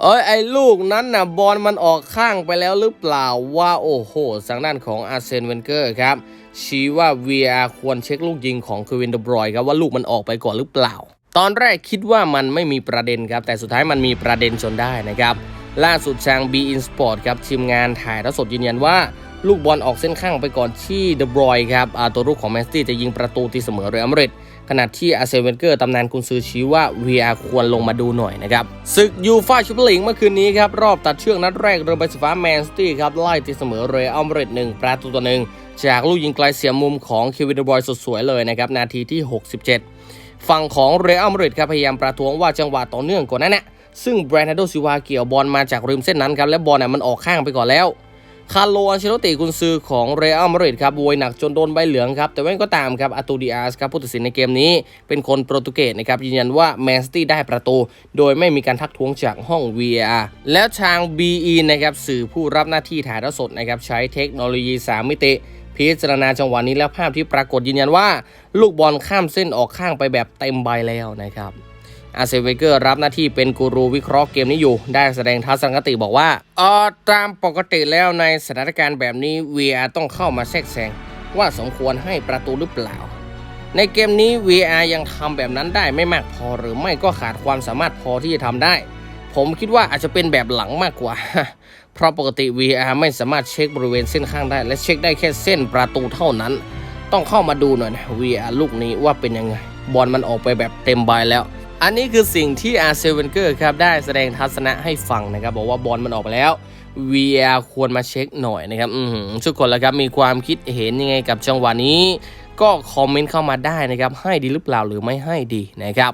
เอ้ยไอ้ลูกนั้นน่ะบอลมันออกข้างไปแล้วหรือเปล่าว่าโอ้โหสังด้านของอาร์เซนเวนเกอร์ครับ ชี้ว่า VR ควรเช็คลูกยิงของเควินเดบรอยครับว่าลูกมันออกไปก่อนหรือเปล่า ตอนแรกคิดว่ามันไม่มีประเด็นครับ แต่สุดท้ายมันมีประเด็นจนได้นะครับ ล่าสุดทาง B In Sport ครับทีมงานถ่ายทอดสดยืนยันว่า ลูกบอลออกเส้นข้างไปก่อนที่เดบรอยครับตัวลูกของแมนซิตี้จะยิงประตูตีเสมอเรอัลมาดริดขณะที่อาเซเวนเกอร์ตำนานกุนซือชี้ว่า VR ควรลงมาดูหน่อยนะครับศึกยูฟ่าชมเปี้ยนลีกเมื่อคืนนี้ครับรอบตัดเชือกนัดแรกเรือใบสีฟ้าแมนซิตี้ครับไล่ตีเสมอเรอัลมาดริดหนึ่งประตูต่อหนึ่งจากลูกยิงไกลเสียมุมของเควินเดบรอยสดสวยเลยนะครับนาทีที่ 67 ฝั่งของเรอัลมาดริดครับพยายามประท้วงว่าจังหวะต่อเนื่องก่อนนั้นนะซึ่งแบรนด์โดซิวาเกี่ยวบอลมาจากริมเส้นนั้นครับและบอลน่ะมันออกข้างไปก่อนแล้ว คาร์โลอันเชโลติกุนซือของเรอัลมาดริดครับโวยหนักจนโดนใบเหลืองครับ แต่ว่าก็ตามครับอาตูดิอาสครับผู้ตัดสินในเกมนี้เป็นคนโปรตุเกสนะครับยืนยันว่าแมนซิตี้ได้ประตู โดยไม่มีการทักท้วงจากห้อง VAR แล้วทาง BE นะครับสื่อผู้รับหน้าที่ถ่ายทอดสดนะครับใช้เทคโนโลยี 3 มิติพิจารณาจังหวะนี้แล้วภาพที่ปรากฏยืนยันว่า ลูกบอลข้ามเส้นออกข้างไปแบบเต็มใบแล้วนะครับ อาร์เซนเวเกอร์รับหน้าที่เป็นกูรูวิเคราะห์เกมนี้อยู่ ได้แสดงทัศนคติบอกว่าเออตามปกติแล้วในสถานการณ์แบบนี้ VR ต้องเข้ามาแทรกแซงว่าสมควรให้ประตูหรือเปล่า ในเกมนี้ VR ยังทำแบบนั้นได้ไม่มากพอหรือไม่ก็ขาดความสามารถพอที่จะทำได้ ผมคิดว่าอาจจะเป็นแบบหลังมากกว่า เพราะปกติ VR ไม่สามารถเช็คบริเวณเส้นข้างได้ และเช็คได้แค่เส้นประตูเท่านั้น ต้องเข้ามาดูหน่อยนะ VR ลูกนี้ว่าเป็นยังไง บอลมันออกไปแบบเต็มใบแล้ว อันนี้คือสิ่งที่อาร์เซเวนเกอร์ครับได้แสดงทัศนะให้ฟังนะครับ บอกว่าบอลมันออกไปแล้ว VR ควรมาเช็คหน่อยนะครับ อืทุกคนแล้วครับมีความคิดเห็นยังไงกับจังหวะนี้ ก็คอมเมนต์เข้ามาได้นะครับ ให้ดีหรือเปล่าหรือไม่ให้ดีนะครับ